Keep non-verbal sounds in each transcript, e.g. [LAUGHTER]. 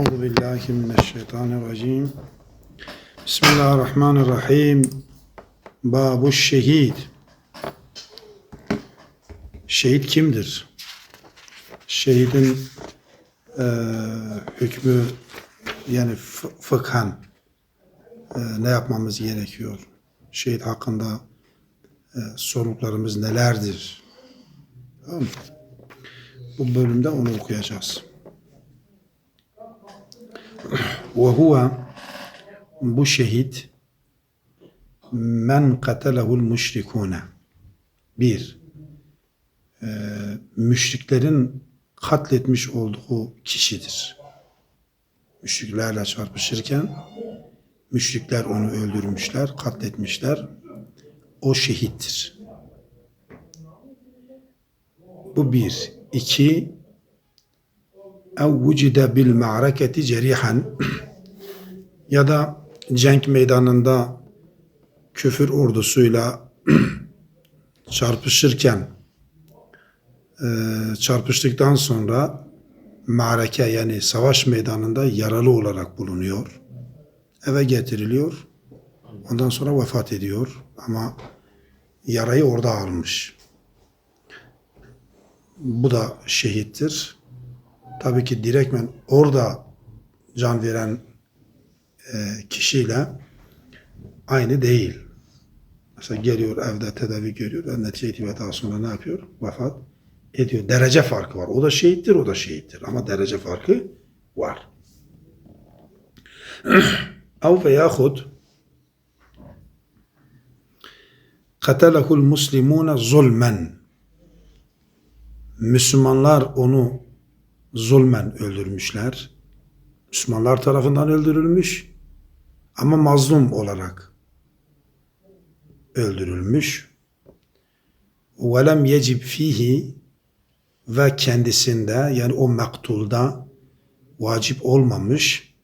Euzu billahi mineşşeytanirracim. Bismillahirrahmanirrahim. Babu şehid. Şehit kimdir? Şehidin eee, hükmü yani fı- fıkhan eee, ne yapmamız gerekiyor? Şehit hakkında eee, sorumluluklarımız nelerdir? Tamam? Bu bölümde onu okuyacağız. Ve huve bu şehit men katelehul müşrikune bir e, müşriklerin katletmiş olduğu kişidir. Müşriklerle çarpışırken müşrikler onu öldürmüşler, katletmişler. O şehittir. Bu bir. İki, ev vucide bil ma'raketi cerihan ya da cenk meydanında küfür ordusuyla [CLEARS THROAT] çarpışırken e, çarpıştıktan sonra mareke yani savaş meydanında yaralı olarak bulunuyor. Eve getiriliyor. Ondan sonra vefat ediyor. Ama yarayı orada almış. Bu da şehittir. Tabii ki direktmen orada can veren e, kişiyle aynı değil. Mesela geliyor evde tedavi görüyor ve netice itibariyle daha sonra ne yapıyor? Vefat ediyor. Derece farkı var. O da şehittir, o da şehittir. Ama derece farkı var. [CLEARS THROAT] Ev ve yahud katelehul muslimune zulmen Müslümanlar onu zulmen öldürmüşler. Müslümanlar tarafından öldürülmüş ama mazlum olarak öldürülmüş. وَلَمْ يَجِبْ fihi ve kendisinde yani o mektulda vacip olmamış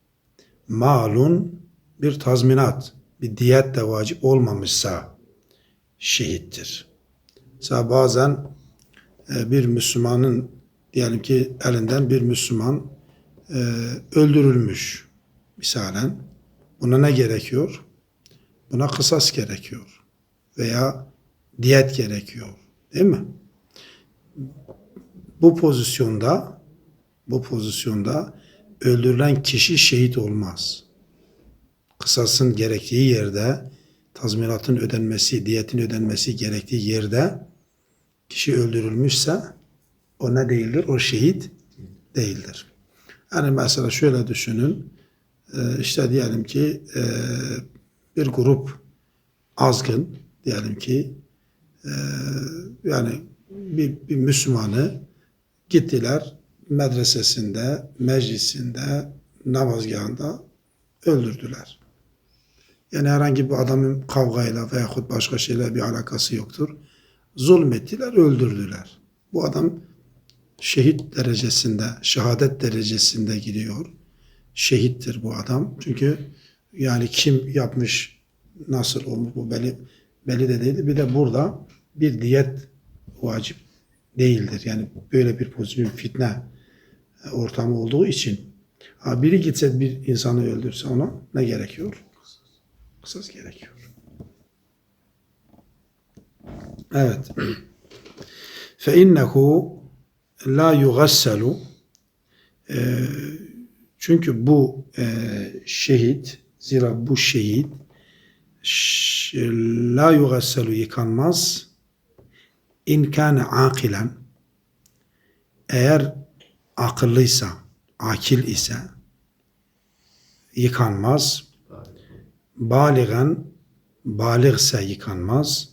malun bir tazminat, bir diyet de vacip olmamışsa şehittir. Mesela bazen e, bir Müslümanın diyelim ki elinden bir Müslüman e, öldürülmüş misalen. Buna ne gerekiyor? Buna kısas gerekiyor. Veya diyet gerekiyor. Değil mi? Bu pozisyonda bu pozisyonda öldürülen kişi şehit olmaz. Kısasın gerektiği yerde tazminatın ödenmesi, diyetin ödenmesi gerektiği yerde kişi öldürülmüşse o ne değildir? O şehit değildir. Yani mesela şöyle düşünün. Ee, işte diyelim ki e, bir grup azgın diyelim ki e, yani bir, bir Müslümanı gittiler medresesinde, meclisinde, namazgahında öldürdüler. Yani herhangi bir adamın kavgayla veyahut başka şeyle bir alakası yoktur. Zulmettiler, öldürdüler. Bu adam şehit derecesinde, şehadet derecesinde gidiyor. Şehittir bu adam. Çünkü yani kim yapmış, nasıl olmuş bu belli, belli de değildi. Bir de burada bir diyet vacip değildir. Yani böyle bir pozisyon, fitne ortamı olduğu için. Ha, biri gitse bir insanı öldürse ona ne gerekiyor? Kısas gerekiyor. Evet. [CLEARS THROAT] فَاِنَّهُ la yugasselu e, çünkü bu e, şehit zira bu şehit la yugasselu yıkanmaz in kâne akilen eğer akıllıysa akil ise yıkanmaz. Baligen baligse yıkanmaz.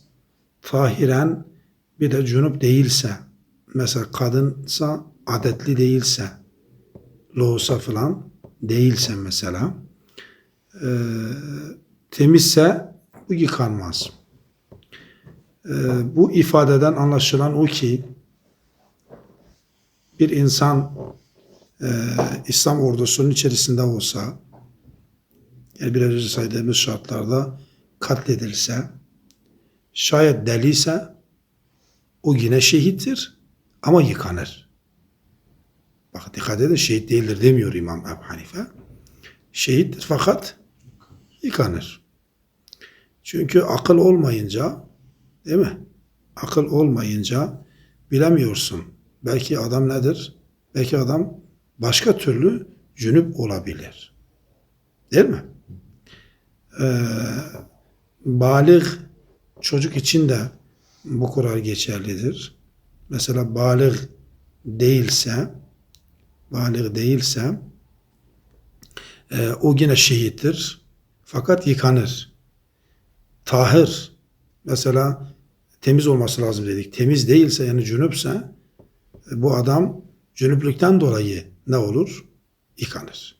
Tahiren bir de cunup değilse mesela kadınsa adetli değilse loğusa falan değilse mesela e, temizse bu yıkanmaz. E, bu ifadeden anlaşılan o ki bir insan e, İslam ordusunun içerisinde olsa yani biraz önce saydığımız şartlarda katledilse şayet deliyse o yine şehittir ama yıkanır. Bak dikkat edin şehit değildir demiyor İmam Ebu Hanife. Şehittir fakat yıkanır. Çünkü akıl olmayınca değil mi? Akıl olmayınca bilemiyorsun. Belki adam nedir? Belki adam başka türlü cünüp olabilir. Değil mi? Ee, balik çocuk için de bu kural geçerlidir. Mesela balik değilse balik değilse e, o yine şehittir. Fakat yıkanır. Tahir mesela temiz olması lazım dedik. Temiz değilse yani cünüpse e, bu adam cünüplükten dolayı ne olur? Yıkanır.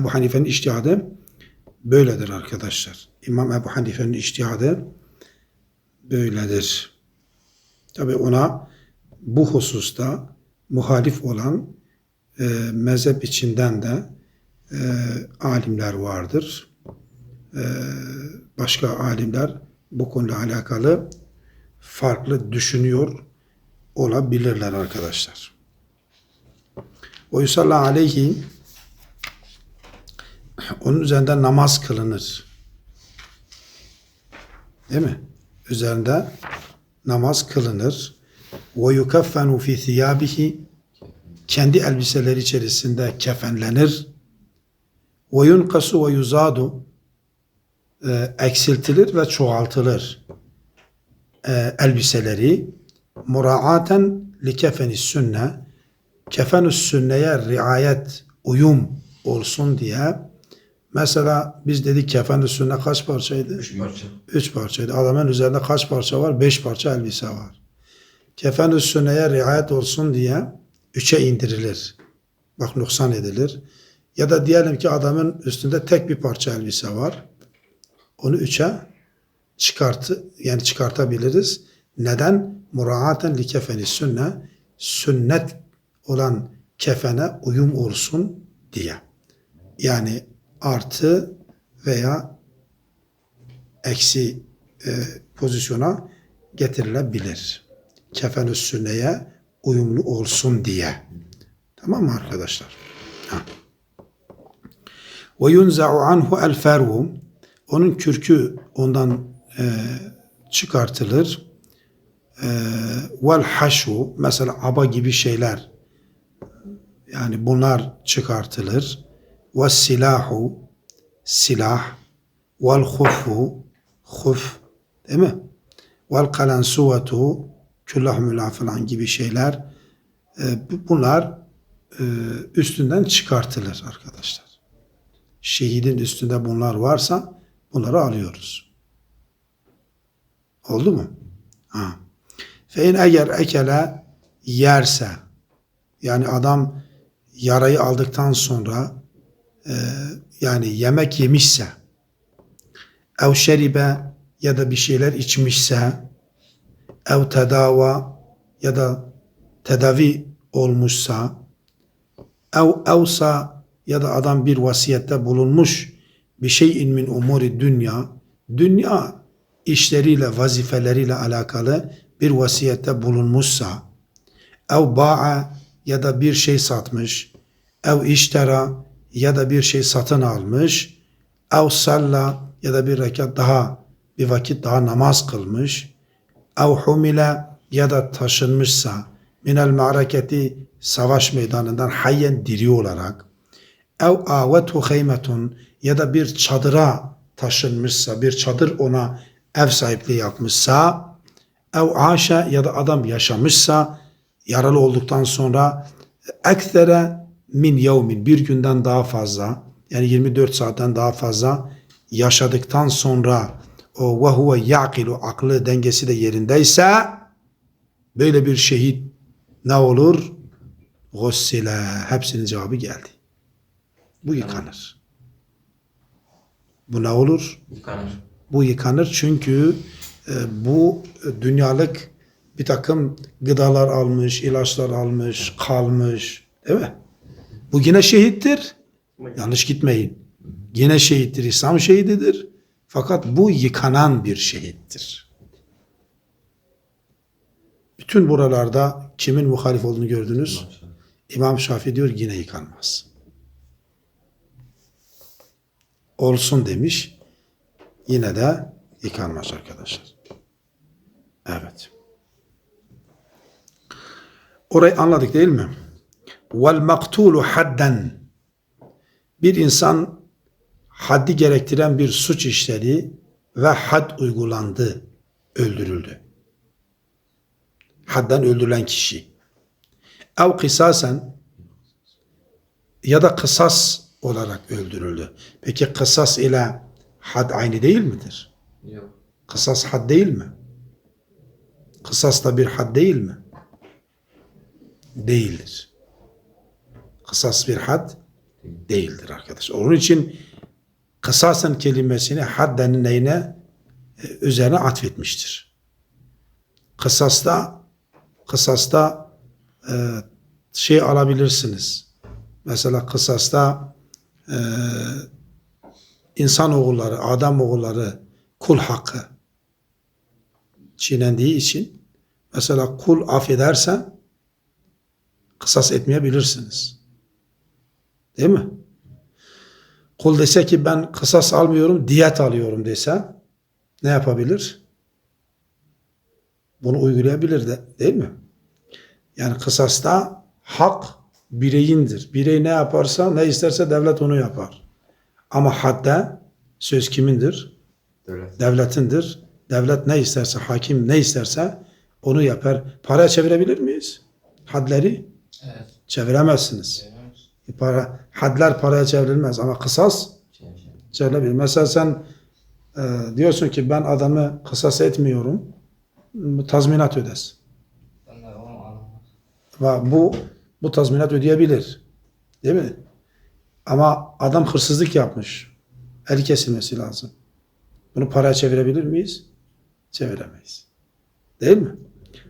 Ebu Hanife'nin iştihadı böyledir arkadaşlar. İmam Ebu Hanife'nin iştihadı böyledir. Tabi ona bu hususta muhalif olan e, mezhep içinden de e, alimler vardır. E, başka alimler bu konuyla alakalı farklı düşünüyor olabilirler arkadaşlar. O yusalla aleyhi onun üzerinde namaz kılınır. Değil mi? Üzerinde namaz kılınır. Ve yukaffenu fi thiyabihi kendi elbiseleri içerisinde kefenlenir. Ve yunkasu ve yuzadu e, eksiltilir ve çoğaltılır. E, elbiseleri muraaten li kefeni sünne kefenü sünneye riayet uyum olsun diye mesela biz dedik kefenü sünne kaç parçaydı? Üç parça. Üç parçaydı. Adamın üzerinde kaç parça var? Beş parça elbise var. Kefen sünneye riayet olsun diye üçe indirilir. Bak noksan edilir. Ya da diyelim ki adamın üstünde tek bir parça elbise var. Onu üçe çıkartı yani çıkartabiliriz. Neden? Muraaten li kefeni sünne sünnet olan kefene uyum olsun diye. Yani artı veya eksi e, pozisyona getirilebilir. Kefen sünneye uyumlu olsun diye. Tamam mı arkadaşlar? Ha. Ve yunza'u anhu el onun kürkü ondan e, çıkartılır. E, vel haşu mesela aba gibi şeyler yani bunlar çıkartılır. Ve silahu silah vel hufu huf değil mi? Vel kalansuvetu küllahmüla falan gibi şeyler e, bu- bunlar e, üstünden çıkartılır arkadaşlar. Şehidin üstünde bunlar varsa bunları alıyoruz. Oldu mu? Ha. Fein eğer ekele yerse yani adam yarayı aldıktan sonra e, yani yemek yemişse ev şeribe ya da bir şeyler içmişse ev tedava ya da tedavi olmuşsa ev evsa ya da adam bir vasiyette bulunmuş bir şeyin min umuri dünya dünya işleriyle vazifeleriyle alakalı bir vasiyette bulunmuşsa ev ba'a ya da bir şey satmış ev iştera ya da bir şey satın almış ev salla ya da bir rekat daha bir vakit daha namaz kılmış ev humile ya da taşınmışsa minel ma'raketi savaş meydanından hayyen diri olarak ev avetu heymetun ya da bir çadıra taşınmışsa bir çadır ona ev sahipliği yapmışsa ev aşa ya da adam yaşamışsa yaralı olduktan sonra eksere min yevmin bir günden daha fazla yani 24 saatten daha fazla yaşadıktan sonra o ve huve yaqilu aklı dengesi de yerindeyse böyle bir şehit ne olur? Gussile. Hepsinin cevabı geldi. Bu yıkanır. Bu ne olur? Yıkanır. Bu yıkanır çünkü e, bu dünyalık bir takım gıdalar almış, ilaçlar almış, kalmış. Değil mi? Bu yine şehittir. Yanlış gitmeyin. Yine şehittir. İslam şehididir. Fakat bu yıkanan bir şehittir. Bütün buralarda kimin muhalif olduğunu gördünüz? İmam Şafii diyor yine yıkanmaz. Olsun demiş. Yine de yıkanmaz arkadaşlar. Evet. Orayı anladık değil mi? Vel maktulu hadden bir insan haddi gerektiren bir suç işledi ve had uygulandı, öldürüldü. Hadden öldürülen kişi. Ev kısasen ya da kısas olarak öldürüldü. Peki kısas ile had aynı değil midir? Yok. Kısas had değil mi? Kısas da bir had değil mi? Değildir. Kısas bir had değildir arkadaşlar. Onun için kısasen kelimesini haddenin neyine e, üzerine atfetmiştir. Kısasta kısasta e, şey alabilirsiniz. Mesela kısasta e, insan oğulları, adam oğulları kul hakkı çiğnendiği için mesela kul affederse kısas etmeyebilirsiniz. Değil mi? Kul dese ki ben kısas almıyorum, diyet alıyorum dese ne yapabilir? Bunu uygulayabilir de değil mi? Yani kısasta hak bireyindir. Birey ne yaparsa, ne isterse devlet onu yapar. Ama hadde söz kimindir? Devlet. Devletindir. Devlet ne isterse, hakim ne isterse onu yapar. Paraya çevirebilir miyiz? Hadleri Evet. çeviremezsiniz. Para, hadler paraya çevrilmez ama kısas çevrilebilir. Mesela sen e, diyorsun ki ben adamı kısas etmiyorum. Tazminat ödesin. Ve bu bu tazminat ödeyebilir. Değil mi? Ama adam hırsızlık yapmış. El kesilmesi lazım. Bunu paraya çevirebilir miyiz? Çeviremeyiz. Değil mi?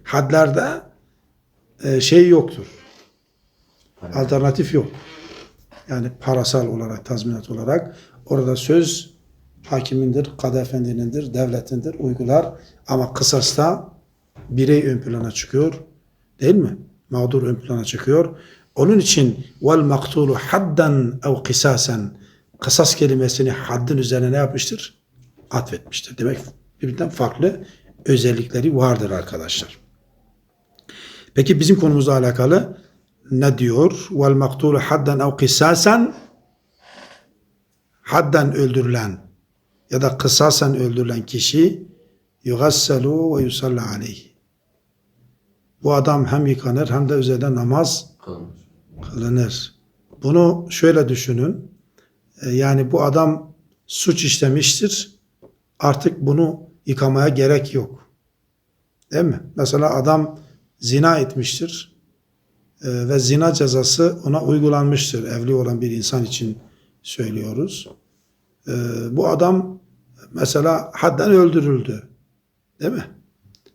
Hadlerde e, şey yoktur. Alternatif yok. Yani parasal olarak, tazminat olarak orada söz hakimindir, kadı efendinindir, devletindir, uygular. Ama kısasta birey ön plana çıkıyor. Değil mi? Mağdur ön plana çıkıyor. Onun için vel maktulu hadden ev kısasen kısas kelimesini haddin üzerine ne yapmıştır? Atfetmiştir. Demek birbirinden farklı özellikleri vardır arkadaşlar. Peki bizim konumuzla alakalı ne diyor? Vel maktulu hadden ev kısasen hadden öldürülen ya da kısasen öldürülen kişi yugasselu ve yusalla aleyhi. Bu adam hem yıkanır hem de üzerine namaz kılınır. Bunu şöyle düşünün. E, Yani bu adam suç işlemiştir. Artık bunu yıkamaya gerek yok. Değil mi? Mesela adam zina etmiştir. E, ve zina cezası ona uygulanmıştır. Evli olan bir insan için söylüyoruz. E, bu adam mesela hadden öldürüldü. Değil mi?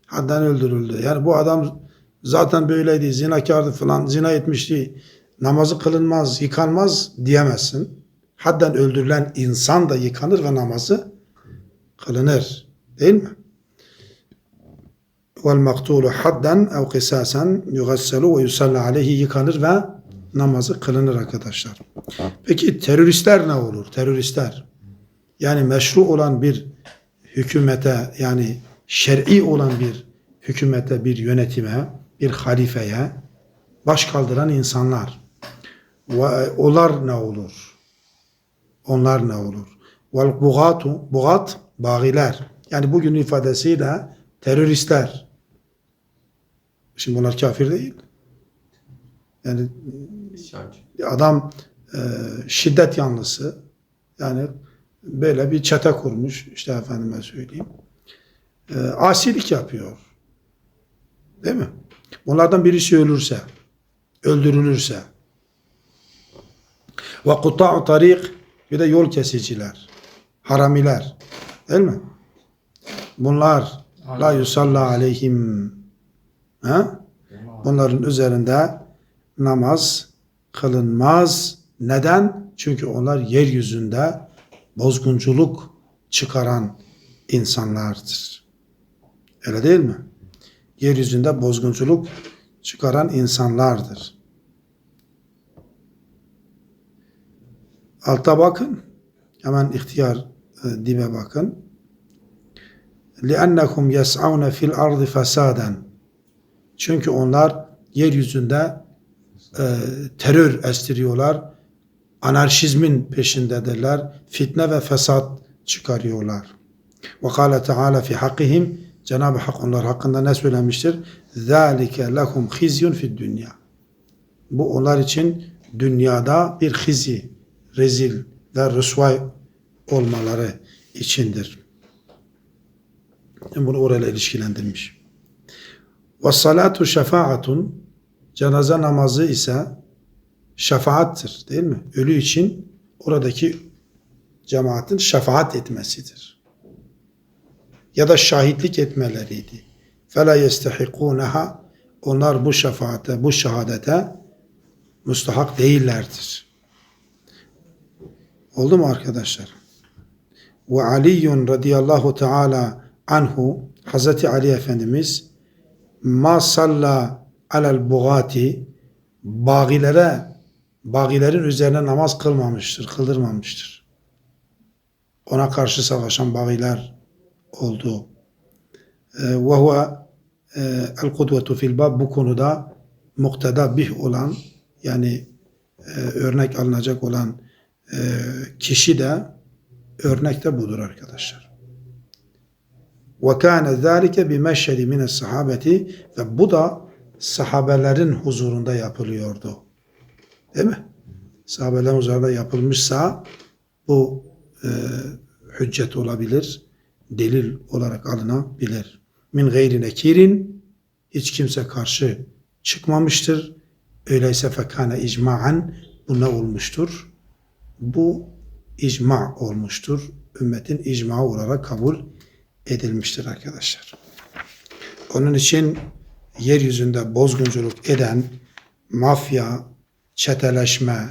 Hadden öldürüldü. Yani bu adam zaten böyleydi, zinakardı falan, zina etmişti. Namazı kılınmaz, yıkanmaz diyemezsin. Hadden öldürülen insan da yıkanır ve namazı kılınır. Değil mi? Vel maktulu hadden ev kısasen yugasselu ve yusalla aleyhi yıkanır ve namazı kılınır arkadaşlar. Peki teröristler ne olur? Teröristler. Yani meşru olan bir hükümete yani şer'i olan bir hükümete, bir yönetime, bir halifeye baş kaldıran insanlar. Ve onlar ne olur? Onlar ne olur? Vel bugatu, bugat, bagiler. Yani bugün ifadesiyle teröristler. Şimdi bunlar kafir değil. Yani Şarj. adam e, şiddet yanlısı yani böyle bir çete kurmuş işte efendime söyleyeyim e, asilik yapıyor değil mi? Bunlardan birisi ölürse öldürülürse ve kuta'u tarik bir de yol kesiciler haramiler değil mi? Bunlar la yusalla aleyhim Ha? Bunların üzerinde namaz kılınmaz. Neden? Çünkü onlar yeryüzünde bozgunculuk çıkaran insanlardır. Öyle değil mi? Yeryüzünde bozgunculuk çıkaran insanlardır. Alta bakın. Hemen ihtiyar e, dibe bakın. لِأَنَّكُمْ يَسْعَوْنَ فِي الْاَرْضِ فَسَادًا Çünkü onlar yeryüzünde e, terör estiriyorlar. Anarşizmin peşindedirler. Fitne ve fesat çıkarıyorlar. Ve kâle Teala fi hakkihim Cenab-ı Hak onlar hakkında ne söylemiştir? ذَٰلِكَ لَهُمْ خِزْيٌ فِي dünya. Bu onlar için dünyada bir hizi, rezil ve rüsvay olmaları içindir. Yani bunu orayla ilişkilendirmiş. Ve salatu şefaatun cenaze namazı ise şefaattir değil mi? Ölü için oradaki cemaatin şefaat etmesidir. Ya da şahitlik etmeleriydi. فَلَا يَسْتَحِقُونَهَا Onlar bu şefaate, bu şehadete müstahak değillerdir. Oldu mu arkadaşlar? Ve Aliyyun radıyallahu teala anhu Hazreti Ali Efendimiz ma salla alel bugati bagilere bagilerin üzerine namaz kılmamıştır, kıldırmamıştır. Ona karşı savaşan bagiler oldu. Ee, Ve huve e, el kudvetu fil bab bu konuda mukteda bih olan yani e, örnek alınacak olan e, kişi de örnek de budur arkadaşlar. Ve kâne zâlike bi meşhedi mine sahabeti ve bu da sahabelerin huzurunda yapılıyordu. Değil mi? Sahabelerin huzurunda yapılmışsa bu e, hüccet olabilir, delil olarak alınabilir. Min gayri nekirin hiç kimse karşı çıkmamıştır. Öyleyse fekâne icmaen bu ne olmuştur? Bu icma olmuştur. Ümmetin icma olarak kabul edilmiştir arkadaşlar. Onun için yeryüzünde bozgunculuk eden mafya, çeteleşme,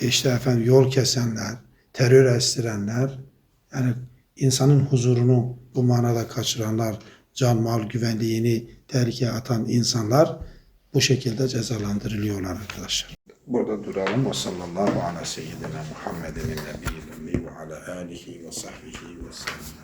işte efendim yol kesenler, terör estirenler, yani insanın huzurunu bu manada kaçıranlar, can mal güvenliğini tehlikeye atan insanlar bu şekilde cezalandırılıyorlar arkadaşlar. Burada duralım. Ve sallallahu ala seyyidina Muhammedin nebiyyil ve ala alihi ve sahbihi ve sellem.